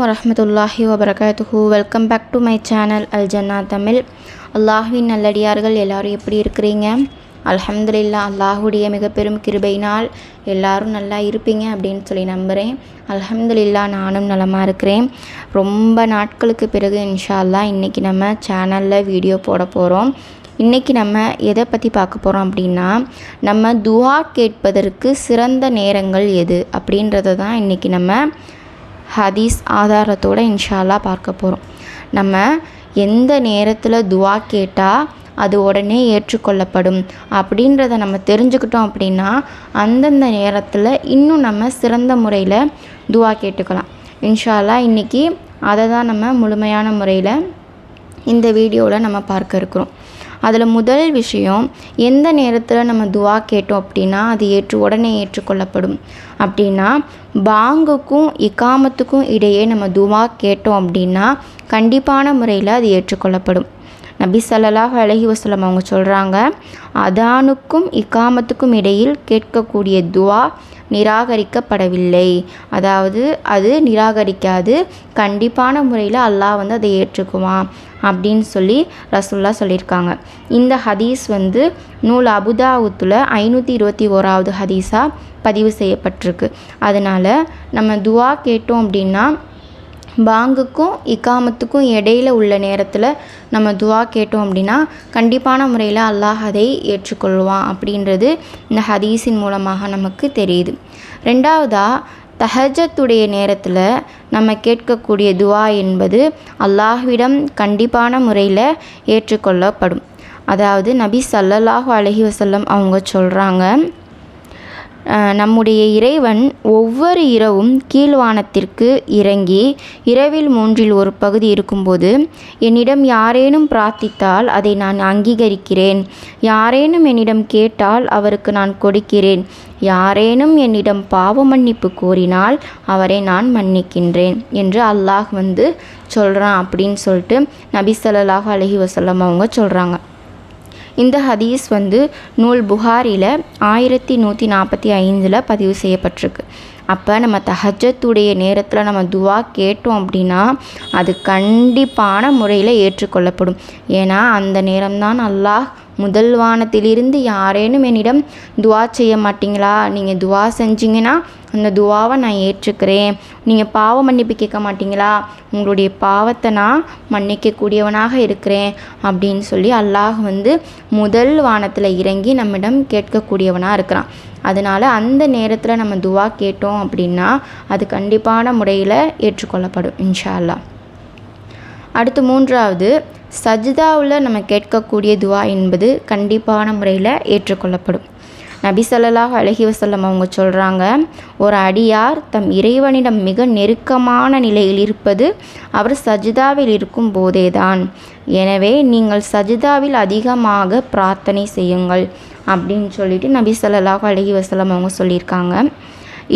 வரமத்துல்லாஹி வபரகாத்துஹு. Welcome back to my channel Al Jannah Tamil அல்லாஹுவின் நல்லடியார்கள் எல்லோரும் எப்படி இருக்கிறீங்க? அல்ஹம்துலில்லா அல்லாஹுடைய மிக பெரும் கிருபையினால் எல்லாரும் நல்லா இருப்பீங்க அப்படின்னு சொல்லி நம்புகிறேன் அல்ஹம்துலில்லா நானும் நலமாக இருக்கிறேன். ரொம்ப நாட்களுக்கு பிறகு இன்ஷா இன்றைக்கி நம்ம சேனலில் வீடியோ போட போகிறோம் இன்றைக்கி நம்ம எதை பற்றி பார்க்க போகிறோம் அப்படின்னா நம்ம துவா கேட்பதற்கு சிறந்த நேரங்கள் எது அப்படின்றத தான் இன்றைக்கி நம்ம ஹதீஸ் ஆதாரத்தோடு இன்ஷால்லா பார்க்க போகிறோம் நம்ம எந்த நேரத்தில் துவா கேட்டால் அது உடனே ஏற்றுக்கொள்ளப்படும். அப்படின்றத நம்ம தெரிஞ்சுக்கிட்டோம் அப்படின்னா அந்தந்த நேரத்தில் இன்னும் நம்ம சிறந்த முறையில் துவா கேட்டுக்கலாம். இன்ஷால்லா இன்றைக்கி அதை தான் நம்ம முழுமையான முறையில் இந்த வீடியோவில் நம்ம பார்க்க இருக்கிறோம். அதில் முதல் விஷயம் எந்த நேரத்தில் நம்ம துவா கேட்டோம் அப்படின்னா அது ஏற்று உடனே ஏற்றுக்கொள்ளப்படும். அப்படின்னா பாங்குக்கும் இக்காமத்துக்கும் இடையே நம்ம துவா கேட்டோம் அப்படின்னா கண்டிப்பான முறையில் அது ஏற்றுக்கொள்ளப்படும். நபி சல்லாஹ் அலஹி வசலம் அவங்க சொல்கிறாங்க அதானுக்கும் இக்காமத்துக்கும் இடையில் கேட்கக்கூடிய துவா நிராகரிக்கப்படவில்லை. அதாவது அது நிராகரிக்காது. கண்டிப்பான முறையில் அல்லாஹ் வந்து அதை ஏற்றுக்குவான் அப்படின்னு சொல்லி ரசுல்லா சொல்லியிருக்காங்க. இந்த ஹதீஸ் வந்து நூல் அபுதாவுத்தில் ஐநூற்றி இருபத்தி ஓராவது ஹதீஸாக பதிவு செய்யப்பட்டிருக்கு. அதனால் நம்ம துவா கேட்டோம் அப்படின்னா பாங்குக்கும் இக்காமத்துக்கும் இடையில உள்ள நேரத்தில் நம்ம துவா கேட்டோம் அப்படின்னா கண்டிப்பான முறையில் அல்லாஹ் அதை ஏற்றுக்கொள்வான் அப்படின்றது இந்த ஹதீஸின் மூலமாக நமக்கு தெரியுது. ரெண்டாவதாக தஹஜத்துடைய நேரத்தில் நம்ம கேட்கக்கூடிய துவா என்பது அல்லாஹ்விடம் கண்டிப்பான முறையில் ஏற்றுக்கொள்ளப்படும். அதாவது நபி சல்லல்லாஹு அலஹி வசல்லம் அவங்க சொல்கிறாங்க நம்முடைய இறைவன் ஒவ்வொரு இரவும் கீழ்வானத்திற்கு இறங்கி இரவில் மூன்றில் ஒரு பகுதி இருக்கும்போது என்னிடம் யாரேனும் பிரார்த்தித்தால் அதை நான் அங்கீகரிக்கிறேன். யாரேனும் என்னிடம் கேட்டால் அவருக்கு நான் கொடுக்கிறேன். யாரேனும் என்னிடம் பாவ மன்னிப்பு கோரினால் அவரை நான் மன்னிக்கின்றேன் என்று அல்லாஹ் வந்து சொல்கிறான் அப்படின்னு சொல்லிட்டு நபி சொல்லலாக அலஹி வசல்லம் அவங்க சொல்கிறாங்க இந்த ஹதீஸ் வந்து நூல் புகாரில் ஆயிரத்தி நூற்றி நாற்பத்தி ஐந்தில் பதிவு செய்யப்பட்டிருக்கு. அப்போ நம்ம தஹஜத்துடைய நேரத்தில் நம்ம துவா கேட்டோம் அப்படின்னா அது கண்டிப்பான முறையில் ஏற்றுக்கொள்ளப்படும். ஏன்னா அந்த நேரம்தான் அல்லாஹ் முதல் வானத்திலிருந்து யாரேனும் என்னிடம் துவா செய்ய மாட்டிங்களா? நீங்கள் துவா செஞ்சீங்கன்னா அந்த துவாவை நான் ஏற்றுக்கிறேன். நீங்கள் பாவ மன்னிப்பு கேட்க மாட்டிங்களா? உங்களுடைய பாவத்தை நான் மன்னிக்கக்கூடியவனாக இருக்கிறேன் அப்படின்னு சொல்லி அல்லாஹ் வந்து முதல் வானத்தில் இறங்கி நம்மிடம் கேட்கக்கூடியவனாக இருக்கிறான். அதனால் அந்த நேரத்தில் நம்ம துவா கேட்டோம் அப்படின்னா அது கண்டிப்பான முறையில் ஏற்றுக்கொள்ளப்படும் இன்ஷா அல்லா அடுத்து மூன்றாவது சஜிதாவில் நம்ம கேட்கக்கூடிய துவா என்பது கண்டிப்பான முறையில் ஏற்றுக்கொள்ளப்படும். நபி சல்லாஹ் வசல்லம் அவங்க சொல்கிறாங்க ஒரு அடியார் தம் இறைவனிடம் மிக நெருக்கமான நிலையில் இருப்பது அவர் சஜிதாவில் இருக்கும் போதேதான் எனவே நீங்கள் சஜிதாவில் அதிகமாக பிரார்த்தனை செய்யுங்கள். அப்படின்னு சொல்லிட்டு நபி சல்லாஹ் அழகி வசலம் அவங்க சொல்லியிருக்காங்க.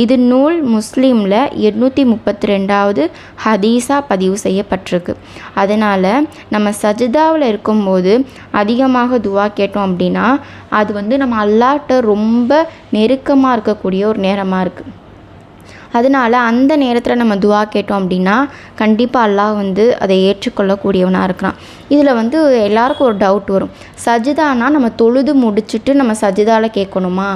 இது நூல் முஸ்லீமில் எட்நூற்றி முப்பத்தி ரெண்டாவது ஹதீஸாக பதிவு செய்யப்பட்டிருக்கு. அதனால் நம்ம சஜிதாவில் இருக்கும்போது அதிகமாக துவா கேட்டோம் அப்படின்னா அது வந்து நம்ம அல்லாட்ட ரொம்ப நெருக்கமாக இருக்கக்கூடிய ஒரு நேரமாக இருக்குது அதனால் அந்த நேரத்தில் நம்ம துவா கேட்டோம் அப்படின்னா கண்டிப்பாக அல்லாஹ் வந்து அதை ஏற்றுக்கொள்ளக்கூடியவனாக இருக்கிறான். இதில் வந்து எல்லாருக்கும் ஒரு டவுட் வரும். சஜிதானா நம்ம தொழுது முடிச்சுட்டு நம்ம சஜிதாவில் கேட்கணுமா?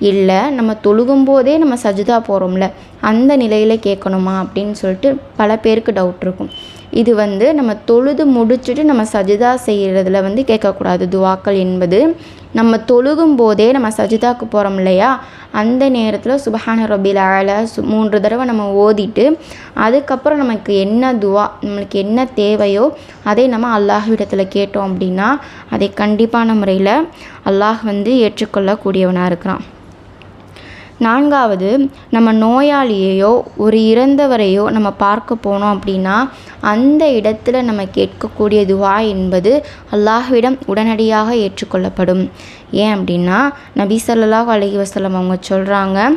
இல்லை நம்ம தொழுகும் போதே நம்ம சஜிதா போகிறோம்ல அந்த நிலையில் கேட்கணுமா அப்படின்னு சொல்லிட்டு பல பேருக்கு டவுட் இருக்கும். இது வந்து நம்ம தொழுது முடிச்சுட்டு நம்ம சஜிதா செய்கிறதுல வந்து கேட்கக்கூடாது. துவாக்கள் என்பது நம்ம தொழுகும் போதே நம்ம சஜிதாக்கு போகிறோம் இல்லையா? அந்த நேரத்தில் சுபஹான ரபில் அழ சு மூன்று தடவை நம்ம ஓதிட்டு அதுக்கப்புறம் நமக்கு என்ன துவா நம்மளுக்கு என்ன தேவையோ அதை நம்ம அல்லாஹ்விடத்தில் கேட்டோம் அப்படின்னா அதை கண்டிப்பான முறையில் அல்லாஹ் வந்து ஏற்றுக்கொள்ளக்கூடியவனாக இருக்கிறான். நான்காவது நம்ம நோயாளியையோ ஒரு இறந்தவரையோ நம்ம பார்க்க போனோம் அப்படின்னா அந்த இடத்துல நம்ம கேட்கக்கூடிய துவா என்பது அல்லாஹ்விடம் உடனடியாக ஏற்றுக்கொள்ளப்படும். ஏன் அப்படின்னா நபி சல்லாஹ் அலஹி வசலம் அவங்க சொல்கிறாங்க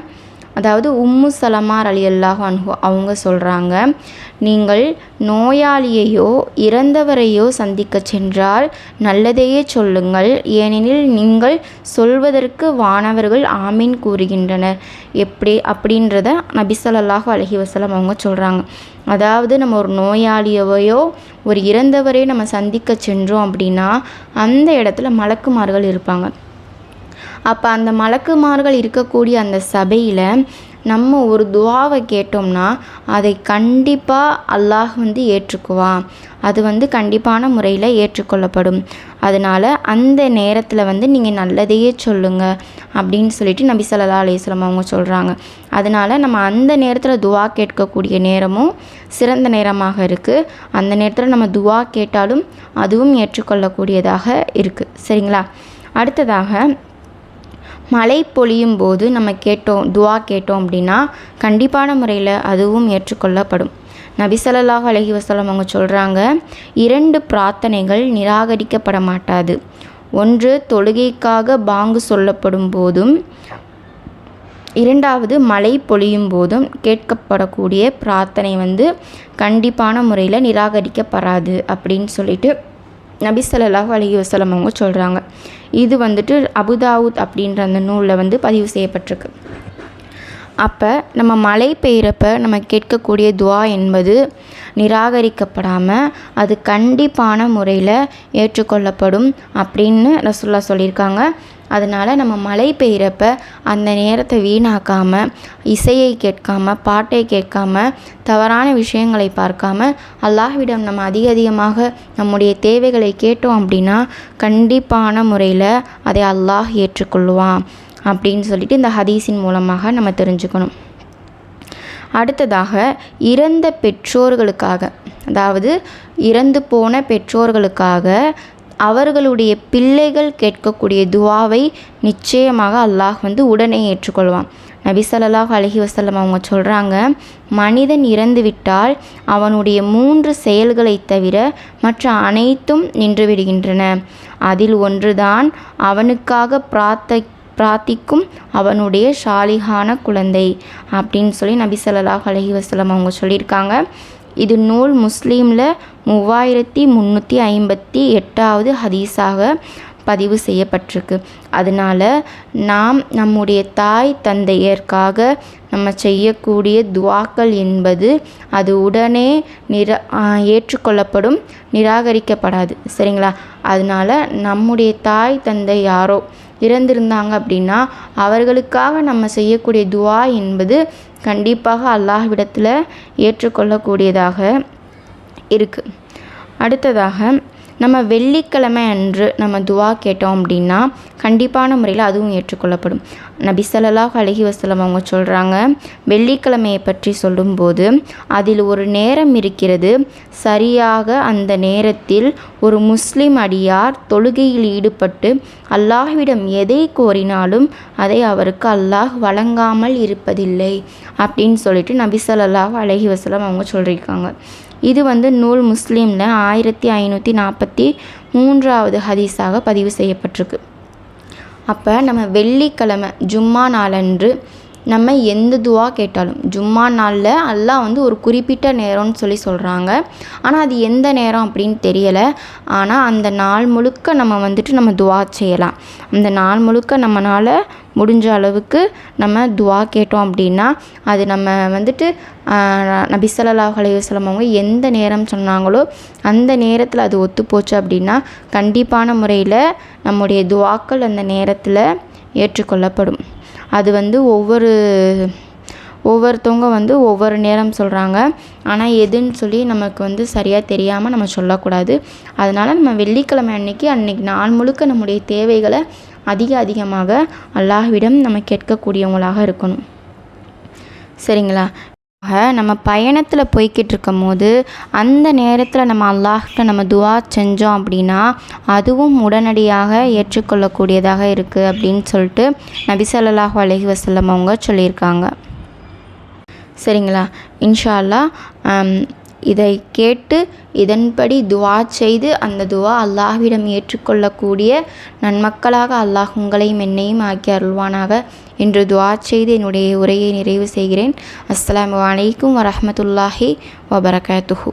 அதாவது உம்மு சலமார் அலி அல்லாஹ் அன்ஹு அவங்க சொல்கிறாங்க நீங்கள் நோயாளியையோ இறந்தவரையோ சந்திக்க சென்றால் நல்லதையே சொல்லுங்கள். ஏனெனில் நீங்கள் சொல்வதற்கு வானவர்கள் ஆமீன் கூறுகின்றனர். எப்படி? அப்படின்றத நபிசல்லாஹு அலஹி வசலம் அவங்க சொல்கிறாங்க அதாவது நம்ம ஒரு நோயாளியவையோ ஒரு இறந்தவரையோ நம்ம சந்திக்க சென்றோம் அப்படின்னா அந்த இடத்துல மலக்குமார்கள் இருப்பாங்க. அப்போ அந்த மலக்குமார்கள் இருக்கக்கூடிய அந்த சபையில் நம்ம ஒரு துவாவை கேட்டோம்னா அதை கண்டிப்பாக அல்லாஹ் வந்து ஏற்றுக்குவான். அது வந்து கண்டிப்பான முறையில் ஏற்றுக்கொள்ளப்படும். அதனால் அந்த நேரத்தில் வந்து நீங்கள் நல்லதையே சொல்லுங்கள் அப்படின்னு சொல்லிட்டு நபி சொல்லலா அலையம் அவங்க சொல்கிறாங்க அதனால் நம்ம அந்த நேரத்தில் துவா கேட்கக்கூடிய நேரமும் சிறந்த நேரமாக இருக்குது அந்த நேரத்தில் நம்ம துவா கேட்டாலும் அதுவும் ஏற்றுக்கொள்ளக்கூடியதாக இருக்குது சரிங்களா? அடுத்ததாக மழை பொழியும் போது நம்ம கேட்டோம் துவா கேட்டோம் அப்படின்னா கண்டிப்பான முறையில் அதுவும் ஏற்றுக்கொள்ளப்படும். நபிசல்லாஹ் அலஹி வசலம் அவங்க சொல்கிறாங்க இரண்டு பிரார்த்தனைகள் நிராகரிக்கப்பட மாட்டாது. ஒன்று தொழுகைக்காக பாங்கு சொல்லப்படும் போதும் இரண்டாவது மழை பொழியும் போதும் கேட்கப்படக்கூடிய பிரார்த்தனை வந்து கண்டிப்பான முறையில் நிராகரிக்கப்படாது அப்படின்னு சொல்லிட்டு நபி ஸல்லல்லாஹு அலைஹி வசலம் அவங்க சொல்கிறாங்க இது வந்துட்டு அபுதாவுத் அப்படின்ற அந்த நூலில் வந்து பதிவு செய்யப்பட்டிருக்கு. அப்போ நம்ம மழை பெய்கிறப்ப நம்ம கேட்கக்கூடிய துவா என்பது நிராகரிக்கப்படாமல் அது கண்டிப்பான முறையில் ஏற்றுக்கொள்ளப்படும் அப்படின்னு ரசுல்லா சொல்லியிருக்காங்க. அதனால் நம்ம மழை பெய்கிறப்ப அந்த நேரத்தை வீணாக்காமல் இசையை கேட்காம பாட்டை கேட்காம தவறான விஷயங்களை பார்க்காம அல்லாஹ்விடம் நம்ம அதிக அதிகமாக நம்முடைய தேவைகளை கேட்டோம் அப்படின்னா கண்டிப்பான முறையில் அதை அல்லாஹ் ஏற்றுக்கொள்வான் அப்படின்னு சொல்லிட்டு இந்த ஹதீஸின் மூலமாக நம்ம தெரிஞ்சுக்கணும். அடுத்ததாக இறந்த பெற்றோர்களுக்காக அதாவது இறந்து போன பெற்றோர்களுக்காக அவர்களுடைய பிள்ளைகள் கேட்கக்கூடிய துவாவை நிச்சயமாக அல்லாஹ் வந்து உடனே ஏற்றுக்கொள்வான். நபி ஸல்லல்லாஹு அலைஹி அவங்க சொல்கிறாங்க மனிதன் இறந்துவிட்டால் அவனுடைய மூன்று செயல்களை தவிர மற்ற அனைத்தும் நின்றுவிடுகின்றன அதில் ஒன்றுதான் அவனுக்காக பிரார்த்த பிரார்த்திக்கும் அவனுடைய ஷாலிகான குழந்தை அப்படின்னு சொல்லி நபி ஸல்லல்லாஹு அலஹி வசலம் அவங்க சொல்லியிருக்காங்க. இது நூல் முஸ்லீமில் மூவாயிரத்தி முந்நூற்றி ஐம்பத்தி எட்டாவது ஹதீஸாக பதிவு செய்யப்பட்டிருக்கு. அதனால் நாம் நம்முடைய தாய் தந்தையர்க்காக நம்ம செய்யக்கூடிய துவாக்கள் என்பது அது உடனே நிரா ஏற்றுக்கொள்ளப்படும் நிராகரிக்கப்படாது. சரிங்களா? அதனால் நம்முடைய தாய் தந்தை யாரோ இறந்திருந்தாங்க அப்படின்னா அவர்களுக்காக நம்ம செய்யக்கூடிய துவா என்பது கண்டிப்பாக அல்லாஹ்விடத்தில் ஏற்றுக்கொள்ளக்கூடியதாக இருக்குது அடுத்ததாக நம்ம வெள்ளிக்கிழமை அன்று நம்ம துவா கேட்டோம் அப்படின்னா கண்டிப்பான முறையில் அதுவும் ஏற்றுக்கொள்ளப்படும். நபி ஸல்லல்லாஹு அலஹி வசலம் அவங்க சொல்கிறாங்க வெள்ளிக்கிழமையை பற்றி சொல்லும்போது அதில் ஒரு நேரம் இருக்கிறது. சரியாக அந்த நேரத்தில் ஒரு முஸ்லிம் அடியார் தொழுகையில் ஈடுபட்டு அல்லாஹ்விடம் எதை கோரினாலும் அதை அவருக்கு அல்லாஹ் வழங்காமல் இருப்பதில்லை அப்படின்னு சொல்லிட்டு நபி ஸல்லல்லாஹு அலஹி வசலம் அவங்க சொல்லியிருக்காங்க. இது வந்து நூல் முஸ்லீமில் ஆயிரத்தி ஐநூற்றி நாற்பத்தி மூன்றாவது ஹதீஸாக பதிவு செய்யப்பட்டிருக்கு. அப்போ நம்ம வெள்ளிக்கிழமை ஜும்மா நாளன்று நம்ம எந்த துவா கேட்டாலும். ஜும்மா நாளில் அல்லாஹ் வந்து ஒரு குறிப்பிட்ட நேரம்னு சொல்லி சொல்கிறாங்க ஆனால் அது எந்த நேரம் அப்படின்னு தெரியலை. ஆனால் அந்த நாள் முழுக்க நம்ம வந்துட்டு நம்ம துவா செய்யலாம். அந்த நாள் முழுக்க நம்மளால் முடிஞ்ச அளவுக்கு நம்ம துவா கேட்டோம் அப்படின்னா அது நம்ம வந்துட்டு நபி ஸல்லல்லாஹு அவங்க எந்த நேரம் சொன்னாங்களோ அந்த நேரத்தில் அது ஒத்து போச்சு அப்படின்னா கண்டிப்பான முறையில் நம்முடைய துவாக்கள் அந்த நேரத்தில் ஏற்றுக்கொள்ளப்படும். அது வந்து ஒவ்வொரு ஒவ்வொருத்தவங்க வந்து ஒவ்வொரு நேரம் சொல்கிறாங்க ஆனால் எதுன்னு சொல்லி நமக்கு வந்து சரியாக தெரியாமல் நம்ம சொல்லக்கூடாது. அதனால் நம்ம வெள்ளிக்கிழமை அன்னைக்கு அன்னைக்கு நாள் முழுக்க நம்முடைய தேவைகளை அதிக அதிகமாக அல்லாஹ்விடம் நம்ம கேட்கக்கூடியவங்களாக இருக்கணும். சரிங்களா? ஆக நம்ம பயணத்தில் போய்கிட்டு இருக்கும் போது அந்த நேரத்தில் நம்ம அல்லாஹ்கிட்ட நம்ம துவா செஞ்சோம் அப்படின்னா அதுவும் உடனடியாக ஏற்றுக்கொள்ளக்கூடியதாக இருக்குது அப்படின்னு சொல்லிட்டு நபிசல்லாஹ் அலஹி வசல்லம் அவங்க சொல்லியிருக்காங்க. சரிங்களா? இன்ஷா அல்லாஹ் இதை கேட்டு இதன்படி துவா செய்து அந்த துவா அல்லாஹ்விடம் ஏற்றுக்கொள்ளக்கூடிய நன்மக்களாக அல்லாஹ் உங்களையும் என்னையும் ஆக்கி அருள்வானாக என்று துவா செய்து என்னுடைய உரையை நிறைவு செய்கிறேன். அஸ்லாம் வலைக்கும் வரமத்துல்லாஹி வபரகாத்துஹூ.